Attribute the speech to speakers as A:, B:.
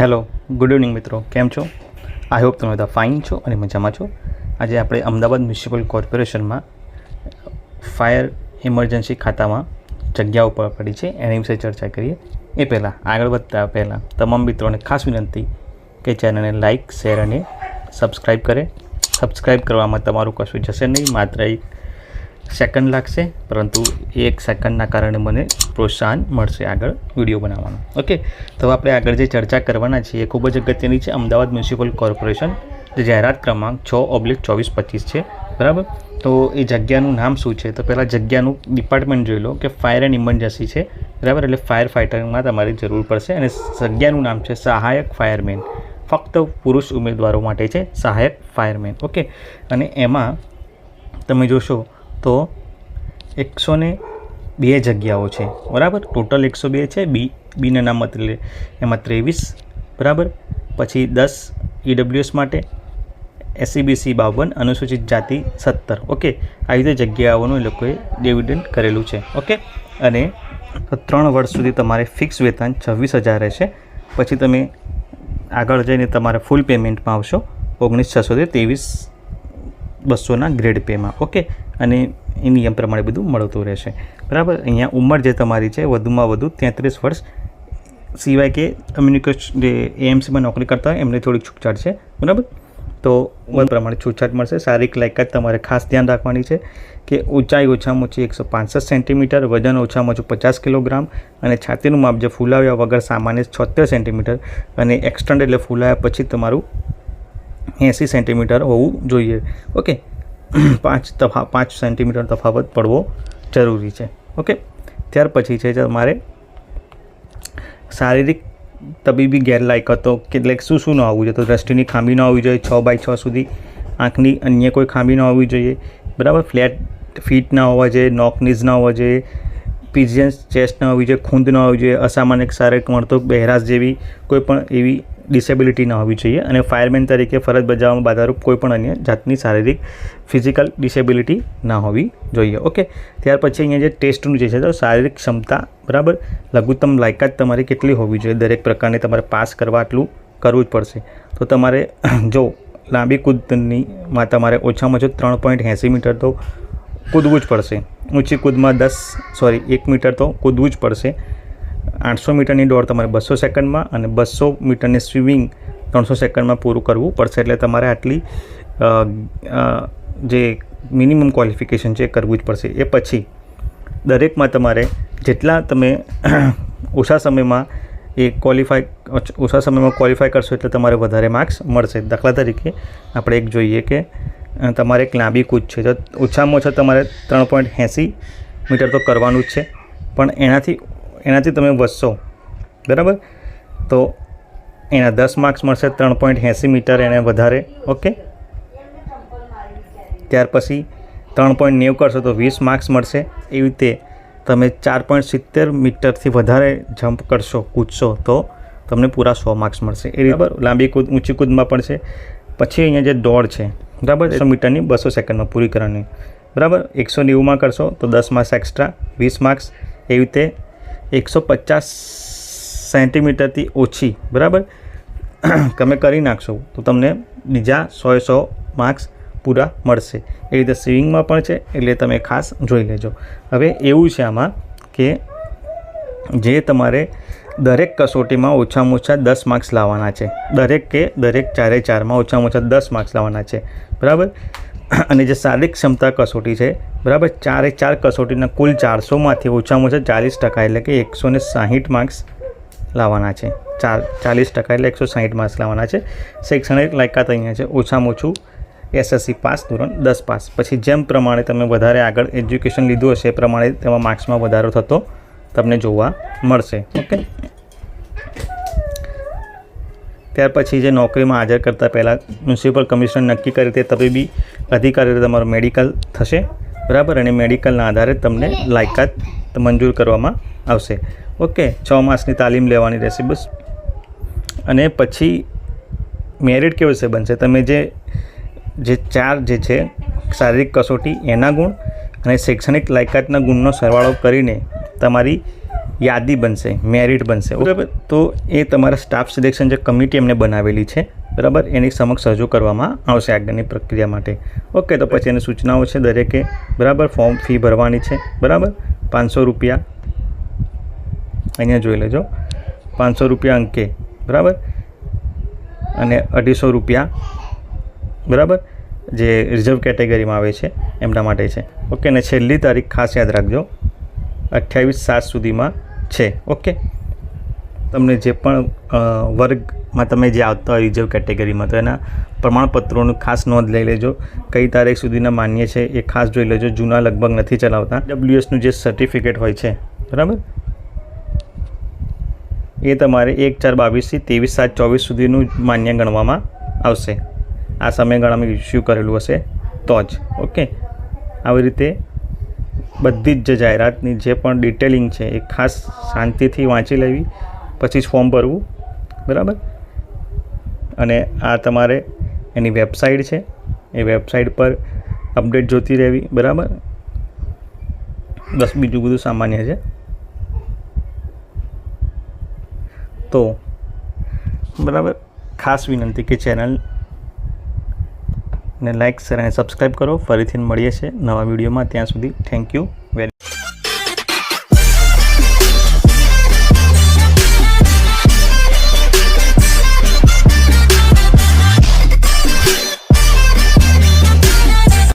A: Hello, good evening મિત્રો. કેમ છો? આઈ હોપ તમે બધા ફાઇન છો અને મજામાં છો. આજે આપણે અમદાવાદ મ્યુનિસિપલ કોર્પોરેશનમાં ફાયર ઇમરજન્સી ખાતામાં જગ્યા ઉપર પડી છે. એની વિશે ચર્ચા કરીએ. એ પહેલાં, આગળ વધતા પહેલાં, તમામ મિત્રોને ખાસ વિનંતી કે ચેનલને લાઇક શેર અને સબસ્ક્રાઈબ કરે. સબસ્ક્રાઈબ કરવામાં તમારું કશું જશે નહીં. માત્ર એક સેકન્ડ લાગશે, પરંતુ એક સેકન્ડના કારણે મને પ્રોત્સાહન મળશે આગળ વીડિયો બનાવવાનો. ઓકે તો આપણે આગળ જે ચર્ચા કરવાના છીએ, એ ખૂબ જ અગત્યની છે. અમદાવાદ મ્યુનિસિપલ કોર્પોરેશન જે જાહેરાત ક્રમાંક છ ઓબ્લિક ચોવીસ પચીસ છે. બરાબર? તો એ જગ્યાનું નામ શું છે? તો પહેલાં જગ્યાનું ડિપાર્ટમેન્ટ જોઈ લો કે ફાયર એન્ડ ઇમરજન્સી છે. બરાબર? એટલે ફાયર ફાઇટરમાં તમારે જરૂર પડશે અને જગ્યાનું નામ છે સહાયક ફાયરમેન ફક્ત પુરુષ ઉમેદવારો માટે છે સહાયક ફાયરમેન ઓકે અને એમાં તમે જોશો તો એકસો ને બે જગ્યાઓ છે. બરાબર? ટોટલ એકસો બે છે. બી, બીના નામ એટલે એમાં ત્રેવીસ. બરાબર? પછી દસ ઈડબ્લ્યુએસ માટે એસસીબીસી બાવન, અનુસૂચિત જાતિ સત્તર. ઓકે? આવી રીતે જગ્યાઓનું એ લોકોએ ડિવિડન્ડ કરેલું છે. ઓકે? અને ત્રણ વર્ષ સુધી તમારે ફિક્સ વેતન છવ્વીસ હજાર રહેશે. પછી તમે આગળ જઈને તમારે ફૂલ પેમેન્ટમાં આવશો. ઓગણીસ છસો ત્રેવીસ બસોના ગ્રેડ પેમાં ઓકે અને એ નિયમ પ્રમાણે બધું મળતું રહેશે. બરાબર? અહીંયા ઉંમર જે તમારી છે, વધુમાં વધુ તેત્રીસ વર્ષ. સિવાય કે કમ્યુનિકેશન જે એએમસીમાં નોકરી કરતા હોય, એમને થોડીક છૂટછાટ છે. બરાબર? તો ઉંમર પ્રમાણે છૂટછાટ મળશે. શારીરિક લાયકાત તમારે ખાસ ધ્યાન રાખવાની છે કે ઊંચાઈ ઓછામાં ઓછી એકસો પાંસઠ સેન્ટીમીટર, વજન ઓછામાં ઓછું પચાસ કિલોગ્રામ અને છાતીનું માપ જે ફૂલાવ્યા વગર સામાન્ય છોતેર સેન્ટીમીટર અને એક્સટન્ડ એટલે ફૂલાવ્યા પછી તમારું એંસી સેન્ટીમીટર હોવું જોઈએ. ઓકે? પાંચ તફા, પાંચ સેન્ટીમીટર તફાવત પડવો જરૂરી છે. ઓકે? ત્યાર પછી છે તમારે શારીરિક તબીબી ગેરલાયકતો કેટલેક શું શું ન આવવું જોઈએ? તો દ્રષ્ટિની ખામી ન હોવી જોઈએ, છ બાય છ સુધી આંખની અન્ય કોઈ ખામી ન હોવી જોઈએ. બરાબર? ફ્લેટ ફીટ ના હોવા જોઈએ નોકનીઝ ન હોવા જોઈએ પીજિયન્સ ચેસ્ટ ન હોવી જોઈએ, ખૂંદ ન હોવી જોઈએ, અસામાન્ય શારીરિક મળતો બહેરાશ જેવી કોઈ પણ એવી ડિસેબિલિટી ન હોવી જોઈએ અને ફાયરમેન તરીકે ફરજ બજાવવામાં બાધારૂપ કોઈ પણ અન્ય જાતની શારીરિક ફિઝિકલ ડિસેબિલિટી ના હોવી જોઈએ. ઓકે ત્યાર પછી અહીંયા જે ટેસ્ટનું જે છે તો શારીરિક ક્ષમતા, બરાબર? લઘુત્તમ લાયકાત તમારી કેટલી હોવી જોઈએ? દરેક પ્રકારની તમારે પાસ કરવા આટલું કરવું જ પડશે. તો તમારે, જો લાંબી કૂદનીમાં તમારે ઓછામાં ઓછું ત્રણ પોઈન્ટ એંસી મીટર તો કૂદવું જ પડશે. ઊંચી કૂદમાં દસ સોરી એક મીટર તો કૂદવું જ પડશે. આઠસો મીટરની દોડ તમારે બસો સેકન્ડમાં અને બસો મીટરની સ્વિમિંગ ત્રણસો સેકન્ડમાં પૂરું કરવું પડશે એટલે તમારે આટલી જે મિનિમમ ક્વોલિફિકેશન છે એ કરવું જ પડશે. એ પછી દરેકમાં તમારે જેટલા તમે ઓછા સમયમાં એ ક્વોલિફાય, ઓછા સમયમાં ક્વોલિફાય કરશો એટલે તમારે વધારે માર્ક્સ મળશે. દાખલા તરીકે આપણે એક જોઈએ કે તમારે એક લાંબી કૂદ છે. તો ઓછામાં ઓછા તમારે ત્રણ પોઈન્ટ એંસી મીટર તો કરવાનું જ છે. પણ એનાથી એનાથી તમે વધશો. બરાબર? તો એના દસ માર્ક્સ મળશે ત્રણ પોઈન્ટ એંસી મીટર એને વધારે ઓકે? ત્યાર પછી ત્રણ પોઈન્ટ નેવું કરશો તો વીસ માર્ક્સ મળશે. એવી રીતે તમે ચાર પોઈન્ટ સિત્તેર મીટરથી વધારે જમ્પ કરશો કૂદશો તો તમને પૂરા સો માર્ક્સ મળશે. એ બરાબર. લાંબી કૂદ ઊંચી કૂદમાં પણ છે. પછી અહીંયા જે દોડ છે બરાબર? એકસો મીટરની બસો સેકન્ડમાં પૂરી કરવાની. બરાબર? એકસો નેવુંમાં કરશો તો દસ માર્ક્સ એક્સ્ટ્રા વીસ માર્ક્સ. એવી રીતે એકસો પચાસ સેન્ટીમીટરથી ઓછી, બરાબર? તમે કરી નાખશો, તો તમને બીજા સો સો માર્ક્સ પૂરા મળશે. એ રીતે સ્વિમિંગમાં પણ છે, એટલે તમે ખાસ જોઈ લેજો. હવે એવું છે આમાં કે જે તમારે દરેક કસોટીમાં ઓછામાં ઓછા દસ માર્ક્સ લાવવાના છે. દરેક કે દરેક ચારે ચારમાં ઓછામાં ઓછા દસ માર્ક્સ લાવવાના છે, બરાબર? અને જે શારીરિક ક્ષમતા કસોટી છે બરાબર ચારે ચાર કસોટીના કુલ ચારસોમાંથી ઓછામાં ઓછા ચાલીસ ટકા એટલે કે એકસો ને સાહીઠ માર્ક્સ લાવવાના છે. ચાર, ચાલીસ ટકા એટલે એકસો સાહીઠ માર્ક્સ લાવવાના છે. શૈક્ષણિક લાયકાત અહીંયા છે. ઓછામાં ઓછું એસએસસી પાસ, ધોરણ દસ પાસ. પછી જેમ પ્રમાણે તમે વધારે આગળ એજ્યુકેશન લીધું હશે એ પ્રમાણે તેમાં માર્ક્સમાં વધારો થતો તમને જોવા મળશે. ઓકે? ત્યાર પછી જે નોકરીમાં હાજર કરતાં પહેલાં મ્યુનિસિપલ કમિશનર નક્કી કરે તે તબીબી અધિકારી તમારું મેડિકલ થશે. બરાબર? અને મેડિકલના આધારે તમને લાયકાત મંજૂર કરવામાં આવશે. ઓકે, છ માસની તાલીમ લેવાની રહેશે બસ. અને પછી મેરિટ કેવી રીતે બનશે? તમે જે જે ચાર જે છે, શારીરિક કસોટી, એના ગુણ અને શૈક્ષણિક લાયકાતના ગુણનો સરવાળો કરીને તમારી યાદી બનશે મેરિટ બનશે, બરાબર? તો એ તમારા સ્ટાફ સિલેક્શન જે કમિટી એમને બનાવેલી છે, બરાબર? એની સમક્ષ રજૂ કરવામાં આવશે આગળની પ્રક્રિયા માટે. ઓકે તો પછી એની સૂચનાઓ છે દરેકે, બરાબર? ફોર્મ ફી ભરવાની છે, બરાબર? પાંચસો રૂપિયા. અહીંયા જોઈ લેજો. પાંચસો રૂપિયા અંકે, બરાબર? અને અઢીસો રૂપિયા, બરાબર? જે રિઝર્વ કેટેગરીમાં આવે છે, એમના માટે છે. ઓકે અને છેલ્લી તારીખ ખાસ યાદ રાખજો. અઠ્યાવીસ સાત સુધીમાં છે ઓકે તમને જે પણ વર્ગમાં તમે જે આવતા હોય રિઝર્વ કેટેગરીમાં, તો એના પ્રમાણપત્રોનું ખાસ નોંધ લઈ લેજો. કઈ તારીખ સુધીના માન્ય છે એ ખાસ જોઈ લેજો. જૂના લગભગ નથી ચલાવતા. ડબ્લ્યુએસનું જે સર્ટિફિકેટ હોય છે, બરાબર? એ તમારે એક ચાર બાવીસથી ત્રેવીસ સાત ચોવીસ સુધીનું માન્ય ગણવામાં આવશે. આ સમયગાળામાં ઇસ્યુ કરેલું હશે તો જ ઓકે આવી રીતે બધી જ જાહેરાતની જે પણ ડિટેલિંગ છે એ ખાસ શાંતિથી વાંચી લેવી, પછી જ ફોર્મ ભરવું, બરાબર? અને આ તમારે એની વેબસાઇટ છે, એ વેબસાઇટ પર અપડેટ જોતી રહેવી, બરાબર? બસ બીજું બધું સામાન્ય છે. તો, બરાબર? ખાસ વિનંતી કે ચેનલ ને લાઇક શેર અને સબસ્ક્રાઈબ કરો. ફરીથી મળીએ છીએ નવા વિડીયોમાં. ત્યાં સુધી થેન્ક યુ વેરી